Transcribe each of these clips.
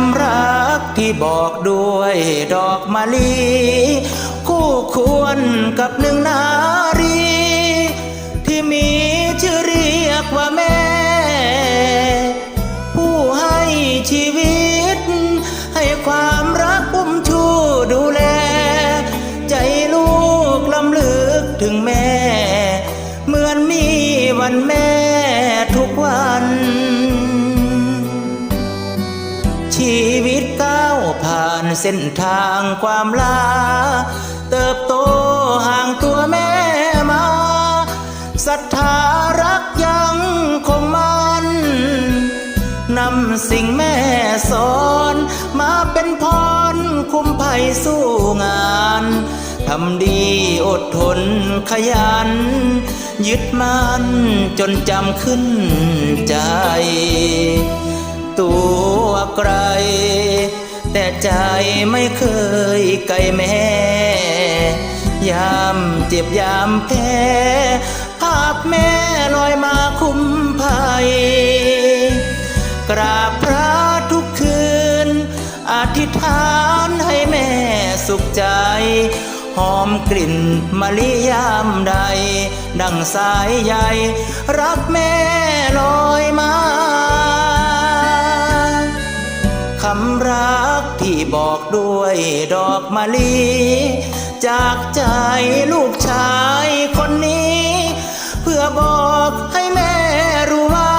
ำรักที่บอกด้วยดอกมะลิ คู่ควรกับหนึ่งนารี ที่มีชื่อเรียกว่าแม่ ผู้ให้ชีวิต ให้ความรักอุ้มชูดูแล ใจลูกลำลึกถึงแม่ เหมือนมีวันแม่ทุกวัน ชีวิตก้าวผ่านเส้นทางความลา เติบโตห่างตัวแม่มาศรัทธารักยังคงมันนำสิ่งแม่สอนมาเป็นพรคุ้มภัยสู้งานทำดีอดทนขยัน ยึดมั่นจนจำขึ้นใจ ใจไม่เคยไกลแม่ยามเจ็บยามแพ้ภาพแม่ลอยมาคุ้มภัย กราบพระทุกคืน อธิษฐานให้แม่สุขใจ หอมกลิ่นมะลิยามใด ดังสายใยรักแม่ลอยมาคำรัก บอกด้วยดอกมะลิ จากใจลูกชายคนนี้ เพื่อบอกให้แม่รู้ว่า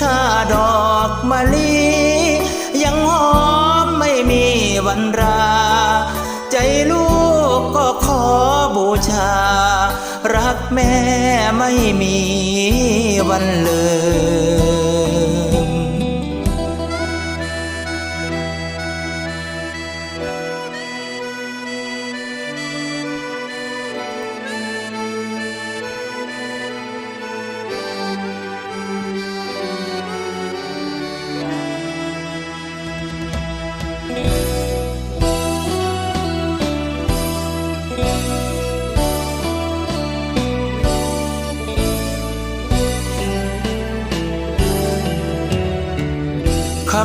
ถ้าดอกมะลิ ยังหอมไม่มีวันรา ใจลูกก็ขอบูชา รักแม่ไม่มีวันเลืม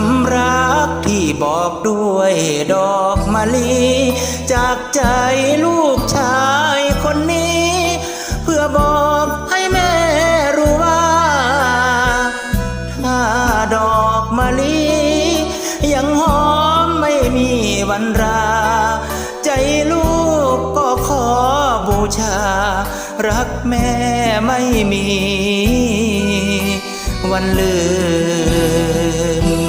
ำรักที่บอกด้วยดอกมะลิ จากใจลูกชายคนนี้ เพื่อบอกให้แม่รู้ว่า ถ้าดอกมะลิ ยังหอมไม่มีวันรา ใจลูกก็ขอบูชา รักแม่ไม่มีวันลืม